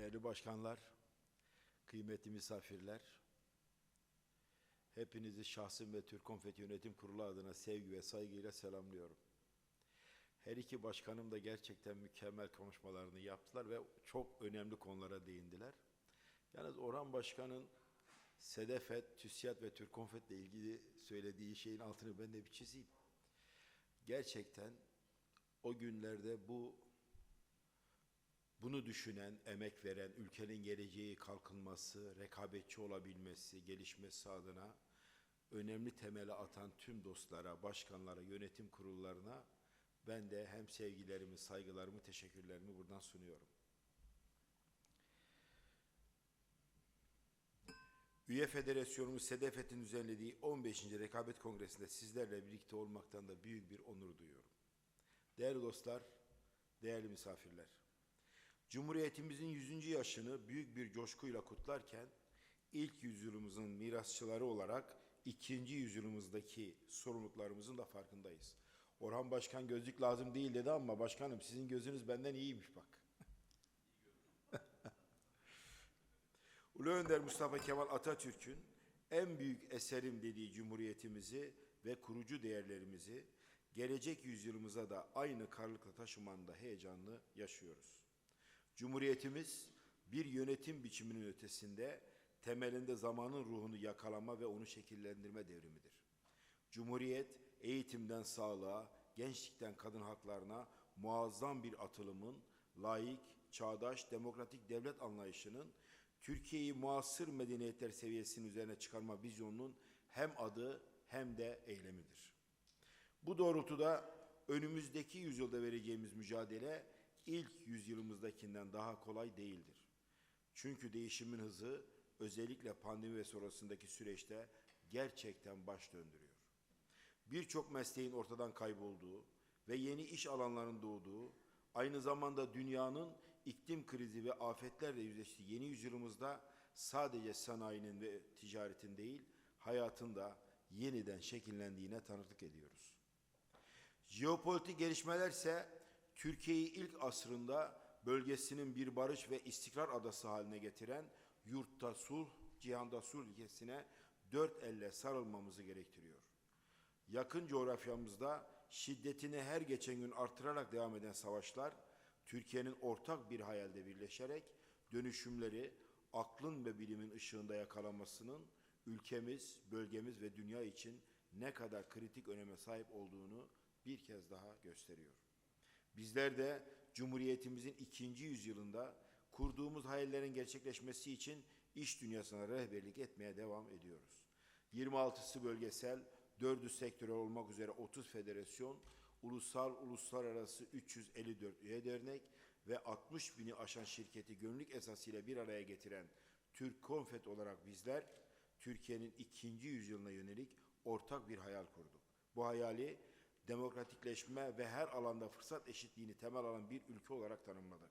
Değerli başkanlar, kıymetli misafirler, hepinizi şahsım ve Türk Konfet Yönetim Kurulu adına sevgi ve saygıyla selamlıyorum. Her iki başkanım da gerçekten mükemmel konuşmalarını yaptılar ve çok önemli konulara değindiler. Yalnız Orhan Başkan'ın Sedefet, TÜSİAD ve Türk Konfet'le ilgili söylediği şeyin altını ben de bir çizeyim. Gerçekten o günlerde bu bunu düşünen, emek veren, ülkenin geleceği kalkınması, rekabetçi olabilmesi, gelişmesi adına önemli temeli atan tüm dostlara, başkanlara, yönetim kurullarına ben de hem sevgilerimi, saygılarımı, teşekkürlerimi buradan sunuyorum. Üye Federasyonumuz Sedefet'in düzenlediği 15. Rekabet Kongresi'nde sizlerle birlikte olmaktan da büyük bir onur duyuyorum. Değerli dostlar, değerli misafirler, Cumhuriyetimizin 100. yaşını büyük bir coşkuyla kutlarken, ilk yüzyılımızın mirasçıları olarak ikinci yüzyılımızdaki sorumluluklarımızın da farkındayız. Orhan Başkan gözlük lazım değil dedi ama başkanım sizin gözünüz benden iyiymiş bak. Ulu Önder Mustafa Kemal Atatürk'ün en büyük eserim dediği cumhuriyetimizi ve kurucu değerlerimizi gelecek yüzyılımıza da aynı karlıkla taşımanda heyecanlı yaşıyoruz. Cumhuriyetimiz bir yönetim biçiminin ötesinde temelinde zamanın ruhunu yakalama ve onu şekillendirme devrimidir. Cumhuriyet eğitimden sağlığa, gençlikten kadın haklarına muazzam bir atılımın, layık, çağdaş, demokratik devlet anlayışının Türkiye'yi muasır medeniyetler seviyesinin üzerine çıkarma vizyonunun hem adı hem de eylemidir. Bu doğrultuda önümüzdeki yüzyılda vereceğimiz mücadele ilk yüzyılımızdakinden daha kolay değildir. Çünkü değişimin hızı özellikle pandemi ve sonrasındaki süreçte gerçekten baş döndürüyor. Birçok mesleğin ortadan kaybolduğu ve yeni iş alanlarının doğduğu, aynı zamanda dünyanın iklim krizi ve afetlerle yüzleştiği yeni yüzyılımızda sadece sanayinin ve ticaretin değil, hayatın da yeniden şekillendiğine tanıklık ediyoruz. Jeopolitik gelişmeler ise Türkiye'yi ilk asrında bölgesinin bir barış ve istikrar adası haline getiren yurtta sulh, cihanda sulh ilkesine dört elle sarılmamızı gerektiriyor. Yakın coğrafyamızda şiddetini her geçen gün artırarak devam eden savaşlar, Türkiye'nin ortak bir hayalde birleşerek dönüşümleri aklın ve bilimin ışığında yakalamasının ülkemiz, bölgemiz ve dünya için ne kadar kritik öneme sahip olduğunu bir kez daha gösteriyor. Bizler de Cumhuriyetimizin ikinci yüzyılında kurduğumuz hayallerin gerçekleşmesi için iş dünyasına rehberlik etmeye devam ediyoruz. 26'sı bölgesel, 4'ü sektörel olmak üzere 30 federasyon, ulusal, uluslararası 354 üye dernek ve 60 bini aşan şirketi gönüllük esasıyla bir araya getiren Türk Konfet olarak bizler, Türkiye'nin ikinci yüzyılına yönelik ortak bir hayal kurduk. Bu hayali demokratikleşme ve her alanda fırsat eşitliğini temel alan bir ülke olarak tanımladık.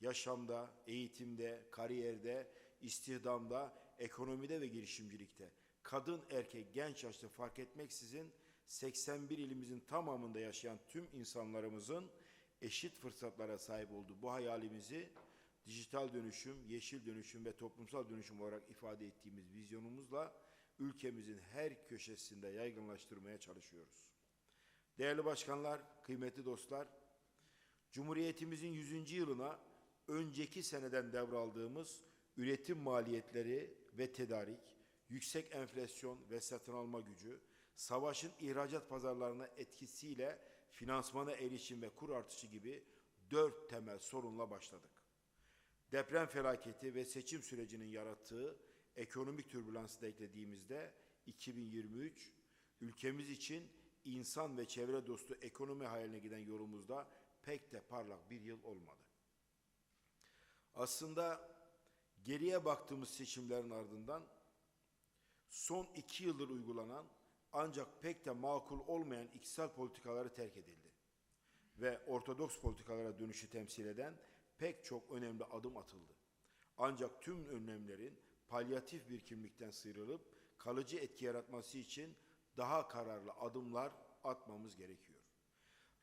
Yaşamda, eğitimde, kariyerde, istihdamda, ekonomide ve girişimcilikte kadın, erkek, genç yaşta fark etmeksizin 81 ilimizin tamamında yaşayan tüm insanlarımızın eşit fırsatlara sahip olduğu bu hayalimizi dijital dönüşüm, yeşil dönüşüm ve toplumsal dönüşüm olarak ifade ettiğimiz vizyonumuzla ülkemizin her köşesinde yaygınlaştırmaya çalışıyoruz. Değerli başkanlar, kıymetli dostlar, Cumhuriyetimizin 100. yılına önceki seneden devraldığımız üretim maliyetleri ve tedarik, yüksek enflasyon ve satın alma gücü, savaşın ihracat pazarlarına etkisiyle finansmana erişim ve kur artışı gibi dört temel sorunla başladık. Deprem felaketi ve seçim sürecinin yarattığı ekonomik türbülansı da eklediğimizde 2023 ülkemiz için insan ve çevre dostu ekonomi hayaline giden yolumuzda pek de parlak bir yıl olmadı. Aslında geriye baktığımız seçimlerin ardından son iki yıldır uygulanan ancak pek de makul olmayan iktisal politikaları terk edildi. Ve ortodoks politikalara dönüşü temsil eden pek çok önemli adım atıldı. Ancak tüm önlemlerin palyatif bir kimlikten sıyrılıp kalıcı etki yaratması için daha kararlı adımlar atmamız gerekiyor.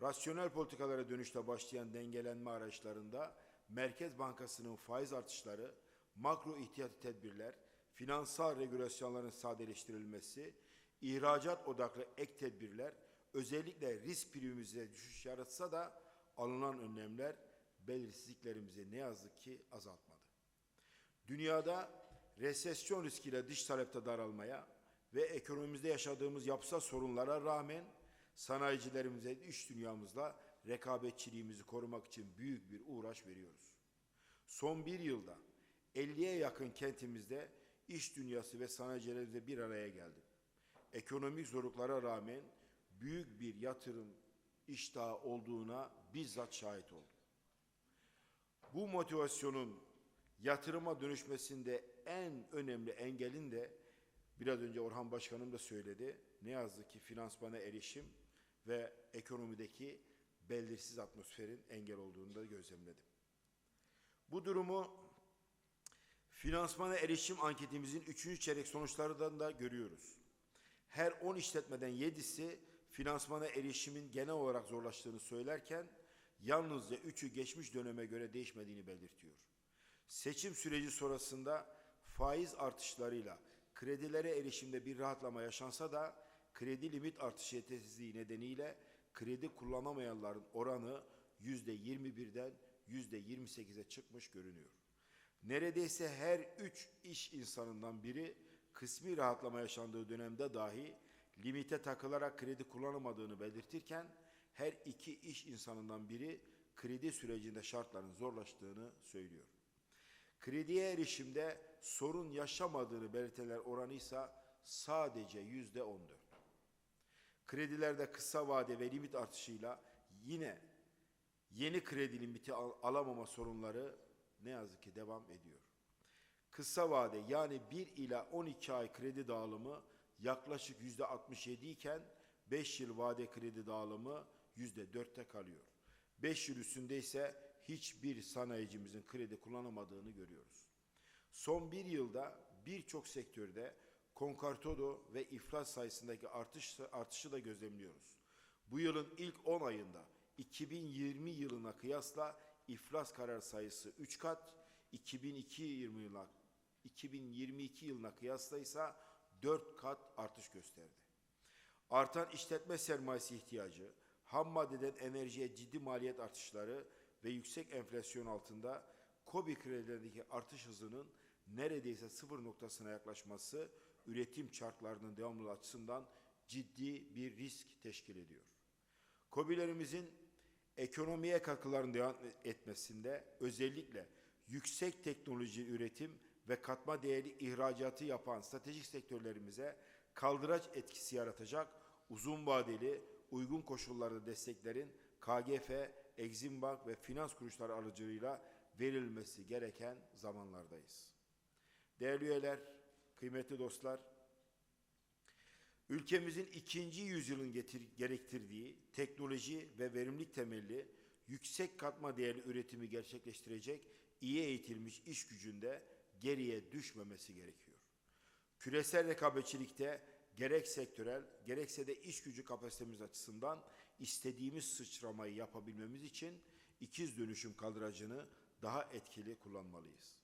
Rasyonel politikalara dönüşte başlayan dengelenme araçlarında Merkez Bankası'nın faiz artışları, makro ihtiyati tedbirler, finansal regülasyonların sadeleştirilmesi, ihracat odaklı ek tedbirler, özellikle risk primimize düşüş yaratsa da alınan önlemler belirsizliklerimizi ne yazık ki azaltmadı. Dünyada resesyon riskiyle dış talepte daralmaya ve ekonomimizde yaşadığımız yapısal sorunlara rağmen sanayicilerimize iş dünyamızla rekabetçiliğimizi korumak için büyük bir uğraş veriyoruz. Son bir yılda 50'ye yakın kentimizde iş dünyası ve sanayicilerimizle bir araya geldi. Ekonomik zorluklara rağmen büyük bir yatırım iştahı olduğuna bizzat şahit oldum. Bu motivasyonun yatırıma dönüşmesinde en önemli engelin de biraz önce Orhan Başkanım da söyledi. Ne yazık ki finansmana erişim ve ekonomideki belirsiz atmosferin engel olduğunu da gözlemledim. Bu durumu finansmana erişim anketimizin 3. çeyrek sonuçlarından da görüyoruz. Her 10 işletmeden 7'si finansmana erişimin genel olarak zorlaştığını söylerken yalnızca 3'ü geçmiş döneme göre değişmediğini belirtiyor. Seçim süreci sonrasında faiz artışlarıyla kredilere erişimde bir rahatlama yaşansa da kredi limit artışı yetersizliği nedeniyle kredi kullanamayanların oranı yüzde 21'den yüzde 28'e çıkmış görünüyor. Neredeyse her üç iş insanından biri kısmi rahatlama yaşandığı dönemde dahi limite takılarak kredi kullanamadığını belirtirken her iki iş insanından biri kredi sürecinde şartların zorlaştığını söylüyor. Krediye erişimde sorun yaşamadığını belirtenler oranı ise sadece yüzde on dört. Kredilerde kısa vade ve limit artışıyla yine yeni kredi limiti al- alamama sorunları ne yazık ki devam ediyor. Kısa vade yani 1 ila 12 ay kredi dağılımı yaklaşık yüzde 67 iken 5 yıl vade kredi dağılımı yüzde 4'te kalıyor. 5 yıl üstünde ise hiçbir sanayicimizin kredi kullanamadığını görüyoruz. Son bir yılda birçok sektörde konkartodo ve iflas sayısındaki artış, artışı da gözlemliyoruz. Bu yılın ilk 10 ayında 2020 yılına kıyasla iflas karar sayısı 3 kat, 2002 yılına 2022 yılına kıyasla ise 4 kat artış gösterdi. Artan işletme sermayesi ihtiyacı, ham maddeden enerjiye ciddi maliyet artışları ve yüksek enflasyon altında KOBİ kredilerindeki artış hızının neredeyse sıfır noktasına yaklaşması üretim çarklarının devamlılığı açısından ciddi bir risk teşkil ediyor. KOBİ'lerimizin ekonomiye katkılarının devam etmesinde özellikle yüksek teknoloji üretim ve katma değerli ihracatı yapan stratejik sektörlerimize kaldıraç etkisi yaratacak uzun vadeli uygun koşullarda desteklerin KGF, Exim Bank ve finans kuruluşları aracılığıyla verilmesi gereken zamanlardayız. Değerli üyeler, kıymetli dostlar, ülkemizin ikinci yüzyılın getir, gerektirdiği teknoloji ve verimlilik temelli yüksek katma değerli üretimi gerçekleştirecek iyi eğitilmiş iş gücünde geriye düşmemesi gerekiyor. Küresel rekabetçilikte gerek sektörel gerekse de iş gücü kapasitemiz açısından istediğimiz sıçramayı yapabilmemiz için ikiz dönüşüm kaldıracını daha etkili kullanmalıyız.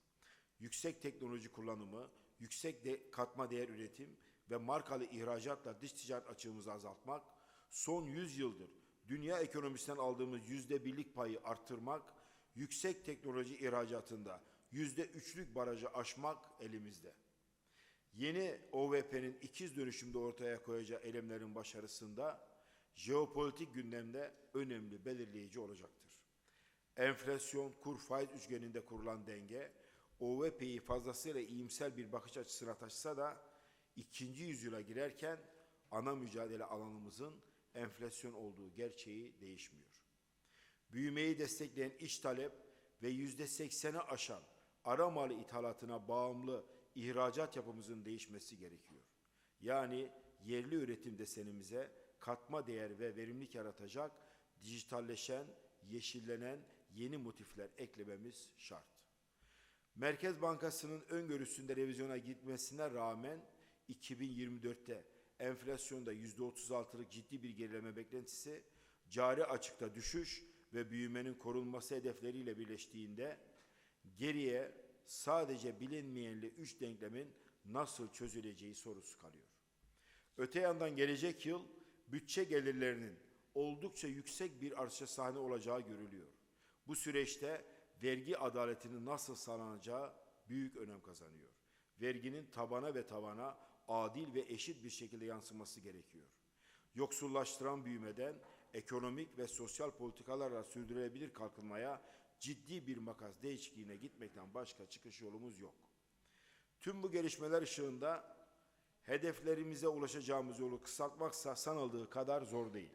Yüksek teknoloji kullanımı, yüksek de katma değer üretim ve markalı ihracatla dış ticaret açığımızı azaltmak, son 100 yıldır dünya ekonomisinden aldığımız yüzde birlik payı arttırmak, yüksek teknoloji ihracatında yüzde üçlük barajı aşmak elimizde. Yeni OVP'nin ikiz dönüşümde ortaya koyacağı eylemlerin başarısında jeopolitik gündemde önemli belirleyici olacaktır. Enflasyon, kur faiz üçgeninde kurulan denge, OVP'yi fazlasıyla iyimser bir bakış açısına taşısa da ikinci yüzyıla girerken ana mücadele alanımızın enflasyon olduğu gerçeği değişmiyor. Büyümeyi destekleyen iç talep ve yüzde sekseni aşan ara malı ithalatına bağımlı ihracat yapımızın değişmesi gerekiyor. Yani yerli üretim desenimize katma değer ve verimlilik yaratacak dijitalleşen, yeşillenen yeni motifler eklememiz şart. Merkez Bankası'nın öngörüsünde revizyona gitmesine rağmen 2024'te enflasyonda %36'lık ciddi bir gerileme beklentisi, cari açıkta düşüş, ve büyümenin korunması hedefleriyle birleştiğinde geriye sadece bilinmeyenli üç denklemin nasıl çözüleceği sorusu kalıyor. Öte yandan gelecek yıl bütçe gelirlerinin oldukça yüksek bir artışa sahne olacağı görülüyor. Bu süreçte vergi adaletinin nasıl sağlanacağı büyük önem kazanıyor. Verginin tabana ve tabana adil ve eşit bir şekilde yansıması gerekiyor. Yoksullaştıran büyümeden ekonomik ve sosyal politikalarla sürdürülebilir kalkınmaya ciddi bir makas değişikliğine gitmekten başka çıkış yolumuz yok. Tüm bu gelişmeler ışığında hedeflerimize ulaşacağımız yolu kısaltmaksa sanıldığı kadar zor değil.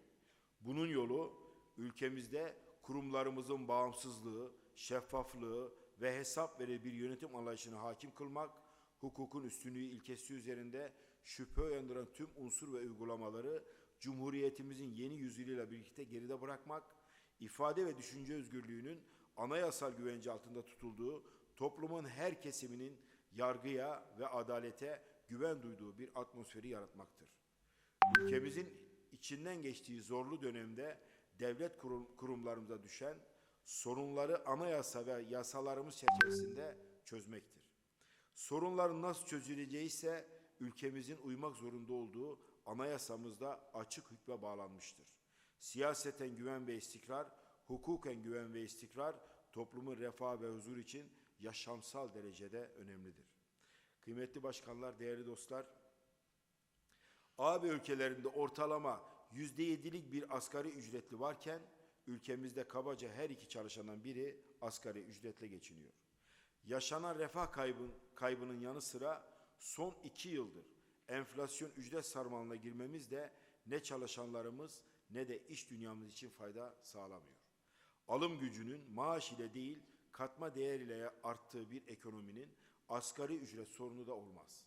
Bunun yolu ülkemizde kurumlarımızın bağımsızlığı, şeffaflığı ve hesap verir yönetim anlayışını hakim kılmak, hukukun üstünlüğü ilkesi üzerinde şüphe uyandıran tüm unsur ve uygulamaları Cumhuriyetimizin yeni yüzyılıyla birlikte geride bırakmak, ifade ve düşünce özgürlüğünün anayasal güvence altında tutulduğu toplumun her kesiminin yargıya ve adalete güven duyduğu bir atmosferi yaratmaktır. Ülkemizin içinden geçtiği zorlu dönemde devlet kurum, kurumlarımıza düşen sorunları anayasa ve yasalarımız çerçevesinde çözmektir. Sorunların nasıl çözüleceği ise ülkemizin uymak zorunda olduğu anayasamızda açık hükme bağlanmıştır. Siyaseten güven ve istikrar, hukuken güven ve istikrar toplumun refah ve huzur için yaşamsal derecede önemlidir. Kıymetli başkanlar, değerli dostlar, AB ülkelerinde ortalama yüzde yedilik bir asgari ücretli varken ülkemizde kabaca her iki çalışandan biri asgari ücretle geçiniyor. Yaşanan refah kaybın, kaybının yanı sıra son iki yıldır enflasyon ücret sarmalına girmemiz de ne çalışanlarımız ne de iş dünyamız için fayda sağlamıyor. Alım gücünün maaş ile değil katma değer ile arttığı bir ekonominin asgari ücret sorunu da olmaz.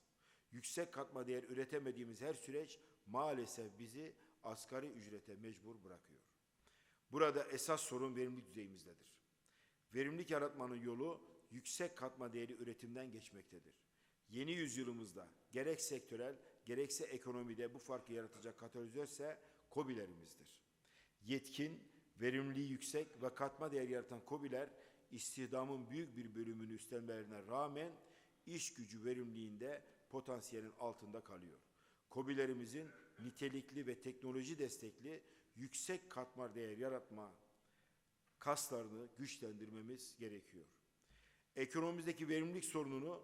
Yüksek katma değer üretemediğimiz her süreç maalesef bizi asgari ücrete mecbur bırakıyor. Burada esas sorun verimlilik düzeyimizdedir. Verimlilik yaratmanın yolu yüksek katma değeri üretimden geçmektedir. Yeni yüzyılımızda gerek sektörel gerekse ekonomide bu farkı yaratacak katalizör ise KOBİ'lerimizdir. Yetkin, verimliliği yüksek ve katma değer yaratan KOBİ'ler istihdamın büyük bir bölümünü üstlenmelerine rağmen iş gücü verimliliğinde potansiyelin altında kalıyor. KOBİ'lerimizin nitelikli ve teknoloji destekli yüksek katma değer yaratma kaslarını güçlendirmemiz gerekiyor. Ekonomimizdeki verimlilik sorununu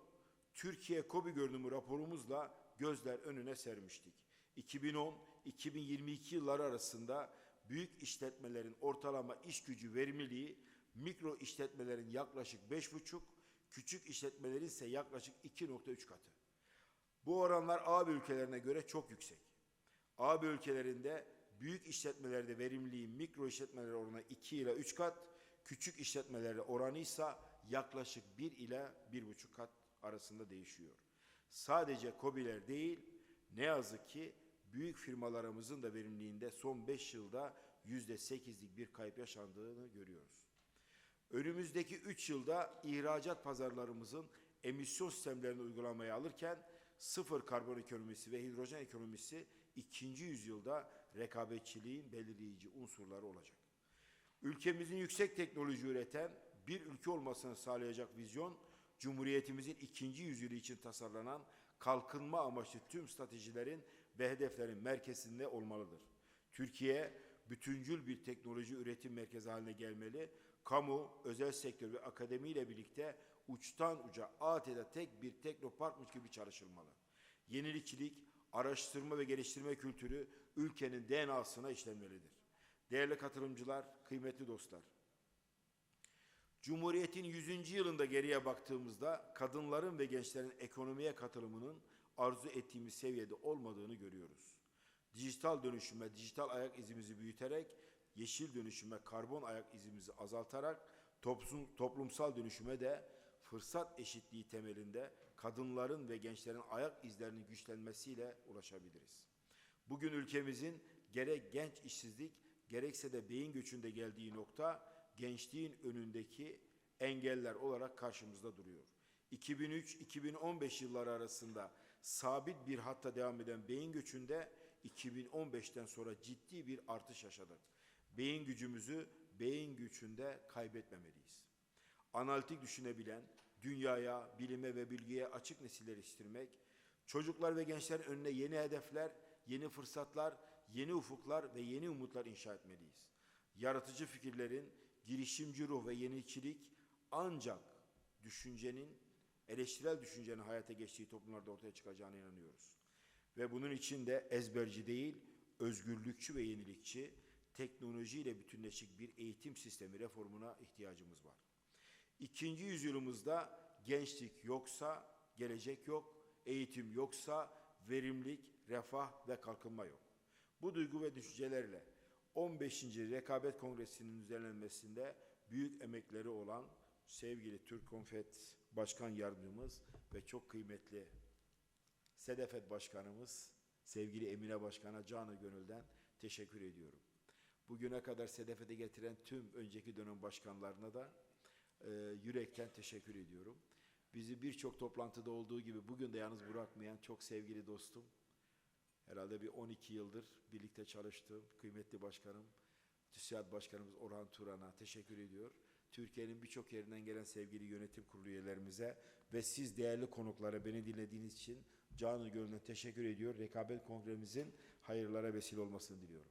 Türkiye KOBİ görünümü raporumuzla gözler önüne sermiştik. 2010-2022 yılları arasında büyük işletmelerin ortalama iş gücü verimliliği mikro işletmelerin yaklaşık 5,5, küçük işletmelerin ise yaklaşık 2,3 katı. Bu oranlar AB ülkelerine göre çok yüksek. AB ülkelerinde büyük işletmelerde verimliliğin mikro işletmelere oranı 2 ile 3 kat, küçük işletmelerde oranı ise yaklaşık 1 ile 1,5 kat arasında değişiyor. Sadece KOBİ'ler değil, ne yazık ki büyük firmalarımızın da verimliliğinde son 5 yılda yüzde 8'lik bir kayıp yaşandığını görüyoruz. Önümüzdeki 3 yılda ihracat pazarlarımızın emisyon sistemlerini uygulamaya alırken sıfır karbon ekonomisi ve hidrojen ekonomisi ikinci yüzyılda rekabetçiliğin belirleyici unsurları olacak. Ülkemizin yüksek teknoloji üreten bir ülke olmasını sağlayacak vizyon, Cumhuriyetimizin ikinci yüzyılı için tasarlanan kalkınma amaçlı tüm stratejilerin ve hedeflerin merkezinde olmalıdır. Türkiye, bütüncül bir teknoloji üretim merkezi haline gelmeli, kamu, özel sektör ve akademiyle birlikte uçtan uca adeta tek bir teknoparkmış gibi çalışılmalı. Yenilikçilik, araştırma ve geliştirme kültürü ülkenin DNA'sına işlenmelidir. Değerli katılımcılar, kıymetli dostlar, Cumhuriyet'in 100. yılında geriye baktığımızda kadınların ve gençlerin ekonomiye katılımının arzu ettiğimiz seviyede olmadığını görüyoruz. Dijital dönüşüme dijital ayak izimizi büyüterek, yeşil dönüşüme karbon ayak izimizi azaltarak, toplum, toplumsal dönüşüme de fırsat eşitliği temelinde kadınların ve gençlerin ayak izlerinin güçlenmesiyle ulaşabiliriz. Bugün ülkemizin gerek genç işsizlik gerekse de beyin göçünde geldiği nokta gençliğin önündeki engeller olarak karşımızda duruyor. 2003-2015 yılları arasında sabit bir hatta devam eden beyin göçünde 2015'ten sonra ciddi bir artış yaşadık. Beyin gücümüzü beyin gücünde kaybetmemeliyiz. Analitik düşünebilen, dünyaya, bilime ve bilgiye açık nesiller yetiştirmek, çocuklar ve gençlerin önüne yeni hedefler, yeni fırsatlar, yeni ufuklar ve yeni umutlar inşa etmeliyiz. Yaratıcı fikirlerin, girişimci ruh ve yenilikçilik ancak düşüncenin, eleştirel düşüncenin hayata geçtiği toplumlarda ortaya çıkacağına inanıyoruz. Ve bunun için de ezberci değil, özgürlükçü ve yenilikçi, teknolojiyle bütünleşik bir eğitim sistemi reformuna ihtiyacımız var. İkinci yüzyılımızda gençlik yoksa gelecek yok, eğitim yoksa verimlilik, refah ve kalkınma yok. Bu duygu ve düşüncelerle 15. Rekabet Kongresi'nin düzenlenmesinde büyük emekleri olan sevgili Türk Konfet Başkan Yardımcımız ve çok kıymetli Sedefet Başkanımız, sevgili Emine Başkan'a canı gönülden teşekkür ediyorum. Bugüne kadar Sedefet'e getiren tüm önceki dönem başkanlarına da e, yürekten teşekkür ediyorum. Bizi birçok toplantıda olduğu gibi bugün de yalnız bırakmayan çok sevgili dostum, herhalde bir 12 yıldır birlikte çalıştığım kıymetli başkanım, TÜSİAD Başkanımız Orhan Turan'a teşekkür ediyor. Türkiye'nin birçok yerinden gelen sevgili yönetim kurulu üyelerimize ve siz değerli konuklara beni dinlediğiniz için canı gönülden teşekkür ediyor. Rekabet Kongremizin hayırlara vesile olmasını diliyorum.